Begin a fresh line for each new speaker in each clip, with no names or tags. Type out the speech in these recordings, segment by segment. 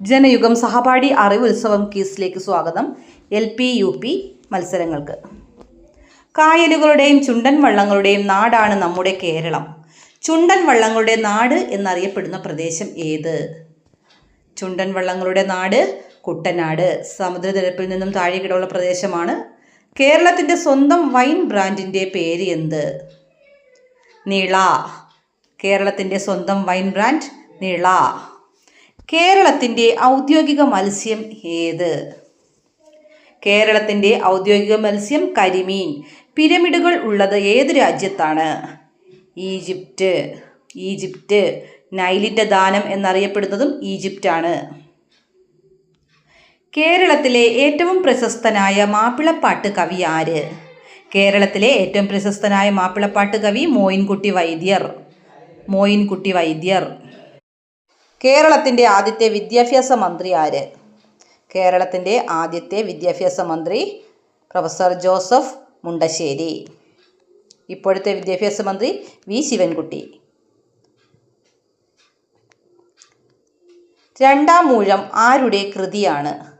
ജനയുഗം സഹപാഠി അറിവ് ഉത്സവം കീസിലേക്ക് സ്വാഗതം. എൽ പി യു പി മത്സരങ്ങൾക്ക്. കായലുകളുടെയും ചുണ്ടൻ വള്ളങ്ങളുടെയും നാടാണ് നമ്മുടെ കേരളം. ചുണ്ടൻ വള്ളങ്ങളുടെ നാട് എന്നറിയപ്പെടുന്ന പ്രദേശം ഏത്? ചുണ്ടൻ വള്ളങ്ങളുടെ നാട് കുട്ടനാട്. സമുദ്രനിരപ്പിൽ നിന്നും താഴേക്കിടയുള്ള പ്രദേശമാണ്. കേരളത്തിന്റെ സ്വന്തം വൈൻ ബ്രാൻഡിന്റെ പേര് എന്ത്? നീള. കേരളത്തിന്റെ സ്വന്തം വൈൻ ബ്രാൻഡ് നിള. കേരളത്തിന്റെ ഔദ്യോഗിക മത്സ്യം ഏത്? കേരളത്തിന്റെ ഔദ്യോഗിക മത്സ്യം കരിമീൻ. പിരമിഡുകൾ ഉള്ളത് ഏത് രാജ്യത്താണ്? ഈജിപ്റ്റ്. ഈജിപ്റ്റ്. നൈലിന്റെ ദാനം എന്നറിയപ്പെടുന്നതും ഈജിപ്റ്റാണ്. കേരളത്തിലെ ഏറ്റവും പ്രശസ്തനായ മാപ്പിളപ്പാട്ട് കവി ആര്? കേരളത്തിലെ ഏറ്റവും പ്രശസ്തനായ മാപ്പിളപ്പാട്ട് കവി മോയിൻകുട്ടി വൈദ്യർ. മോയിൻകുട്ടി വൈദ്യർ. കേരളത്തിന്റെ ആദ്യത്തെ വിദ്യാഭ്യാസ മന്ത്രി ആര്? കേരളത്തിന്റെ ആദ്യത്തെ വിദ്യാഭ്യാസ മന്ത്രി പ്രൊഫസർ ജോസഫ് മുണ്ടശ്ശേരി. ഇപ്പോഴത്തെ വിദ്യാഭ്യാസ മന്ത്രി വി. ശിവൻകുട്ടി. രണ്ടാം മൂഴം ആരുടെ കൃതിയാണ്?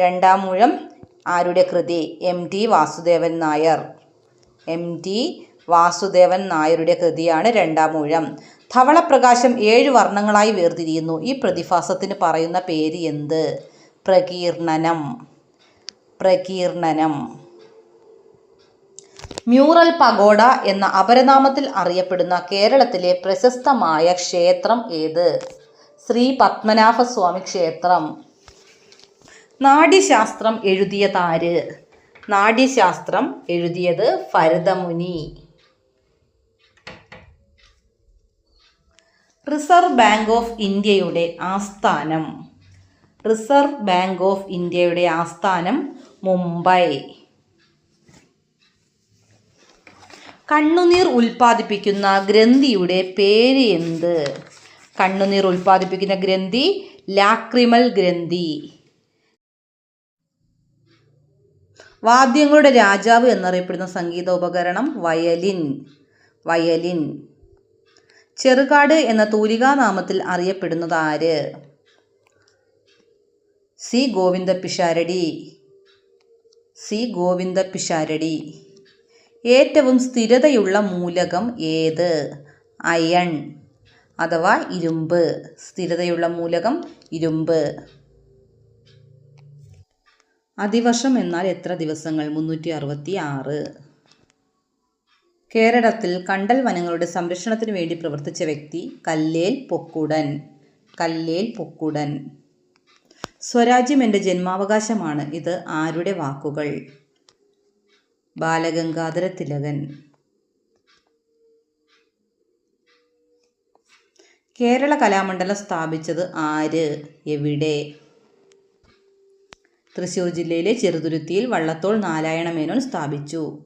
രണ്ടാം മൂഴം ആരുടെ കൃതി? M. T. Vasudevan Nair. M. T. Vasudevan നായരുടെ കൃതിയാണ് രണ്ടാം മൂഴം. ധവളപ്രകാശം ഏഴ് വർണങ്ങളായി വേർതിരിയുന്നു. ഈ പ്രതിഭാസത്തിന് പറയുന്ന പേര് എന്ത്? പ്രകീർണനം. പ്രകീർണനം. മ്യൂറൽ പഗോഡ എന്ന അപരനാമത്തിൽ അറിയപ്പെടുന്ന കേരളത്തിലെ പ്രശസ്തമായ ക്ഷേത്രം ഏത്? ശ്രീ പത്മനാഭസ്വാമി ക്ഷേത്രം. നാഡ്യശാസ്ത്രം എഴുതിയതാര് നാഡ്യശാസ്ത്രം എഴുതിയത് ഭരതമുനി. റിസർവ് ബാങ്ക് ഓഫ് ഇന്ത്യയുടെ ആസ്ഥാനം. റിസർവ് ബാങ്ക് ഓഫ് ഇന്ത്യയുടെ ആസ്ഥാനം മുംബൈ. കണ്ണുനീർ ഉൽപ്പാദിപ്പിക്കുന്ന ഗ്രന്ഥിയുടെ പേര് എന്ത്? കണ്ണുനീർ ഉൽപ്പാദിപ്പിക്കുന്ന ഗ്രന്ഥി ലാക്രിമൽ ഗ്രന്ഥി. വാദ്യങ്ങളുടെ രാജാവ് എന്നറിയപ്പെടുന്ന സംഗീത ഉപകരണം വയലിൻ. വയലിൻ. ചെറുകാട് എന്ന തൂലികാനാമത്തിൽ അറിയപ്പെടുന്നത് ആര്? സി ഗോവിന്ദ പിഷാരടി സി ഗോവിന്ദ പിഷാരടി ഏറ്റവും സ്ഥിരതയുള്ള മൂലകം ഏത്? അയൺ അഥവാ ഇരുമ്പ്. സ്ഥിരതയുള്ള മൂലകം ഇരുമ്പ്. അതിവർഷം എന്നാൽ എത്ര ദിവസങ്ങൾ? മുന്നൂറ്റി അറുപത്തി ആറ് കേരളത്തിൽ കണ്ടൽ വനങ്ങളുടെ സംരക്ഷണത്തിന് വേണ്ടി പ്രവർത്തിച്ച വ്യക്തി കല്ലേൽ പൊക്കുടൻ. കല്ലേൽ പൊക്കുടൻ. സ്വരാജ്യം എന്റെ ജന്മാവകാശമാണ്. ഇത് ആരുടെ വാക്കുകൾ? ബാലഗംഗാധര തിലകൻ. കേരള കലാമണ്ഡലം സ്ഥാപിച്ചത് ആര്? എവിടെ? തൃശ്ശൂർ ജില്ലയിലെ ചെറുതുരുത്തിയിൽ വള്ളത്തോൾ നാരായണ മേനോൻ സ്ഥാപിച്ചു.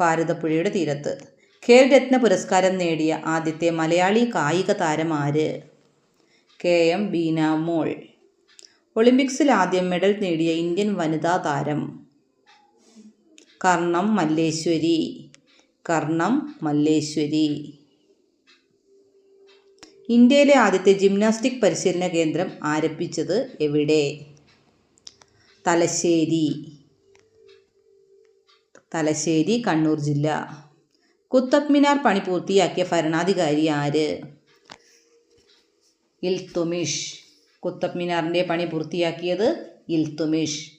ഭാരതപ്പുഴയുടെ തീരത്ത്. ഖേൽരത്ന പുരസ്കാരം നേടിയ ആദ്യത്തെ മലയാളി കായിക താരം ആര് കെ. എം. ബീന മോൾ. ഒളിമ്പിക്സിൽ ആദ്യം മെഡൽ നേടിയ ഇന്ത്യൻ വനിതാ താരം കർണം മല്ലേശ്വരി. കർണം മല്ലേശ്വരി. ഇന്ത്യയിലെ ആദ്യത്തെ ജിംനാസ്റ്റിക് പരിശീലന കേന്ദ്രം ആരംഭിച്ചത് എവിടെ? തലശ്ശേരി. തലശ്ശേരി കണ്ണൂർ ജില്ല. കുത്തബ് മിനാർ പണി പൂർത്തിയാക്കിയ ഭരണാധികാരി ആര്? ഇൽത്തുമിഷ്. കുത്തബ് മിനാറിന്റെ പണി പൂർത്തിയാക്കിയത് ഇൽത്തുമിഷ്.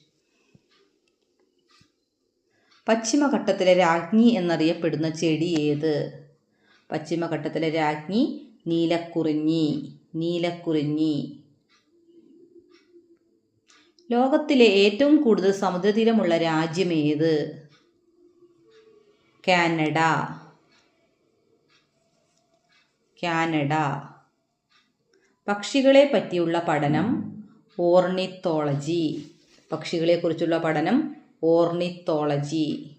പശ്ചിമഘട്ടത്തിലെ രാജ്ഞി എന്നറിയപ്പെടുന്ന ചെടി ഏത്? പശ്ചിമഘട്ടത്തിലെ രാജ്ഞി നീലക്കുറിഞ്ഞി. നീലക്കുറിഞ്ഞി. ലോകത്തിലെ ഏറ്റവും കൂടുതൽ സമുദ്രതീരമുള്ള രാജ്യം ഏത്? കാനഡ. കാനഡ. പക്ഷികളെ പറ്റിയുള്ള പഠനം ഓർണിത്തോളജി. പക്ഷികളെക്കുറിച്ചുള്ള പഠനം ഓർണിത്തോളജി.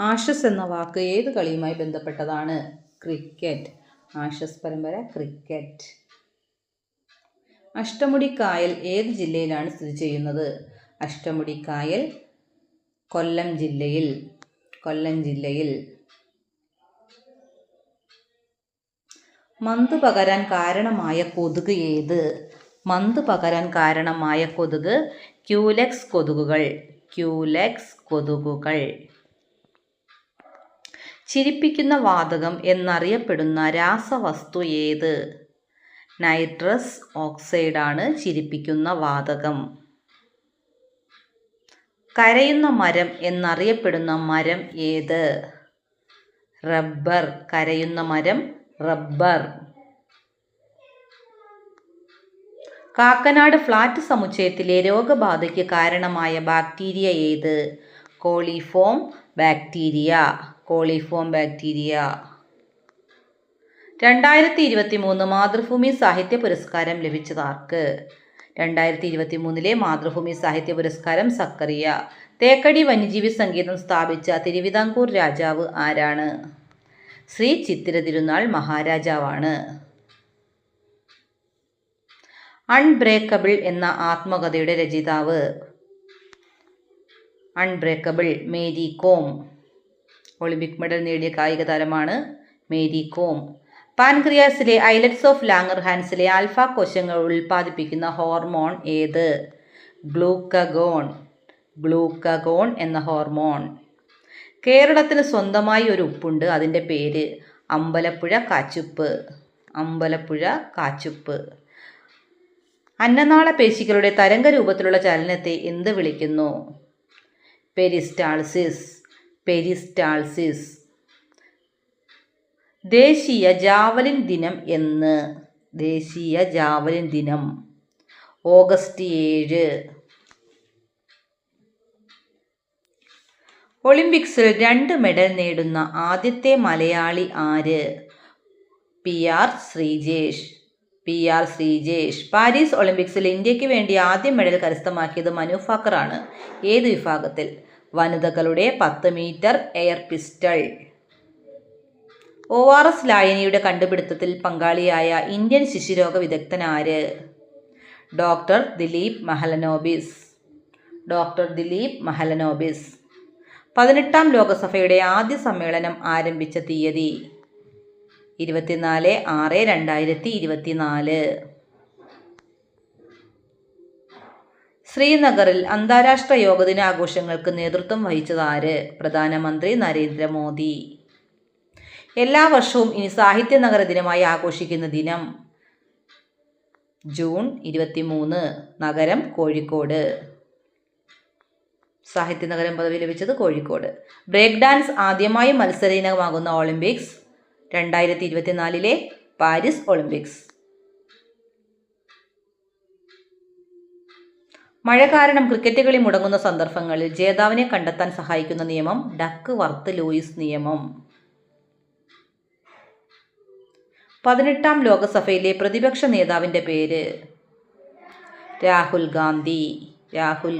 ആഷസ് എന്ന വാക്ക് ഏത് കളിയുമായി ബന്ധപ്പെട്ടതാണ്? ക്രിക്കറ്റ്. ആഷസ് പരമ്പര ക്രിക്കറ്റ്. അഷ്ടമുടിക്കായൽ ഏത് ജില്ലയിലാണ് സ്ഥിതി ചെയ്യുന്നത്? അഷ്ടമുടിക്കായൽ കൊല്ലം ജില്ലയിൽ കൊല്ലം ജില്ലയിൽ മന്ത് പകരാൻ കാരണമായ കൊതുക് ഏത്? മന്ത് പകരാൻ കാരണമായ കൊതുക് ക്യൂലെക്സ് കൊതുകുകൾ ക്യൂലെക്സ് കൊതുകുകൾ. ചിരിപ്പിക്കുന്ന വാതകം എന്നറിയപ്പെടുന്ന രാസവസ്തു ഏത്? നൈട്രസ് ഓക്സൈഡാണ് ചിരിപ്പിക്കുന്ന വാതകം. കരയുന്ന മരം എന്നറിയപ്പെടുന്ന മരം ഏത്? റബ്ബർ. കരയുന്ന മരം റബ്ബർ. കാക്കനാട് ഫ്ലാറ്റ് സമുച്ചയത്തിലെ രോഗബാധയ്ക്ക് കാരണമായ ബാക്ടീരിയ ഏത്? Coliform bacteria. Coliform bacteria. രണ്ടായിരത്തി ഇരുപത്തി മൂന്ന് മാതൃഭൂമി സാഹിത്യ പുരസ്കാരം ലഭിച്ചത് ആർക്ക്? രണ്ടായിരത്തി ഇരുപത്തി മൂന്നിലെ മാതൃഭൂമി സാഹിത്യ പുരസ്കാരം സക്കറിയ. തേക്കടി വന്യജീവി സംഗീതം സ്ഥാപിച്ച തിരുവിതാംകൂർ രാജാവ് ആരാണ്? ശ്രീ ചിത്തിര തിരുനാൾ മഹാരാജാവാണ്. അൺബ്രേക്കബിൾ എന്ന ആത്മകഥയുടെ രചയിതാവ്. Unbreakable Mary Kom. Olympic medal നേടിയ കായിക താരമാണ് മേരി കോം. പാൻക്രിയാസിലെ ഐലറ്റ്സ് ഓഫ് ലാങ്ങർഹാൻസിലെ ആൽഫ കോശങ്ങൾ ഉൽപ്പാദിപ്പിക്കുന്ന ഹോർമോൺ ഏത്? ഗ്ലൂക്കഗോൺ. ഗ്ലൂക്കഗോൺ എന്ന ഹോർമോൺ. കേരളത്തിന് സ്വന്തമായി ഒരു ഉപ്പുണ്ട് അതിന്റെ പേര് അമ്പലപ്പുഴ കാച്ചുപ്പ്. അമ്പലപ്പുഴ കാച്ചുപ്പ്. അന്നനാള പേശികളുടെ തരംഗ രൂപത്തിലുള്ള ചലനത്തെ എന്ത് വിളിക്കുന്നു? പെരിസ്റ്റാൾസിസ്. പെരിസ്റ്റാൾസിസ്. ദേശീയ ജാവലിൻ ദിനം എന്ന്. ദേശീയ ജാവലിൻ ദിനം. ഓഗസ്റ്റ് ഏഴ്. ഒളിമ്പിക്സിൽ രണ്ട് മെഡൽ നേടുന്ന ആദ്യത്തെ മലയാളി ആര്? P R Sreejesh. P R Sreejesh. Paris ഒളിമ്പിക്സിൽ ഇന്ത്യയ്ക്ക് വേണ്ടി ആദ്യ മെഡൽ കരസ്ഥമാക്കിയത് മനു ഫാക്കറാണ്. ഏത് വിഭാഗത്തിൽ? വനിതകളുടെ പത്ത് metre air pistol. O R S ലായനിയുടെ കണ്ടുപിടുത്തത്തിൽ പങ്കാളിയായ ഇന്ത്യൻ ശിശുരോഗ വിദഗ്ധൻ ആര്? ഡോക്ടർ ദിലീപ് മഹലനോബിസ്. ഡോക്ടർ ദിലീപ് മഹലനോബിസ്. പതിനെട്ടാം ലോകസഭയുടെ ആദ്യ സമ്മേളനം ആരംഭിച്ച തീയതി ഇരുപത്തിനാല് ആറ് രണ്ടായിരത്തി ഇരുപത്തിനാല് ശ്രീനഗറിൽ അന്താരാഷ്ട്ര യോഗ ദിനാഘോഷങ്ങൾക്ക് നേതൃത്വം വഹിച്ചതാര് പ്രധാനമന്ത്രി നരേന്ദ്രമോദി. എല്ലാ വർഷവും ഇനി സാഹിത്യ നഗര ദിനമായി ആഘോഷിക്കുന്ന ദിനം ജൂൺ ഇരുപത്തിമൂന്ന് നഗരം കോഴിക്കോട്. സാഹിത്യ നഗരം പദവി ലഭിച്ചത് കോഴിക്കോട്. ബ്രേക്ക് ഡാൻസ് ആദ്യമായി മത്സര ഇനമാകുന്ന ഒളിമ്പിക്സ് രണ്ടായിരത്തി ഇരുപത്തിനാലിലെ പാരീസ് ഒളിമ്പിക്സ്. മഴ കാരണം ക്രിക്കറ്റ് കളി മുടങ്ങുന്ന സന്ദർഭങ്ങളിൽ ജേതാവിനെ കണ്ടെത്താൻ സഹായിക്കുന്ന നിയമം ഡക്ക് വർത്ത് ലൂയിസ് നിയമം. പതിനെട്ടാം ലോകസഭയിലെ പ്രതിപക്ഷ നേതാവിന്റെ പേര് രാഹുൽ ഗാന്ധി. രാഹുൽ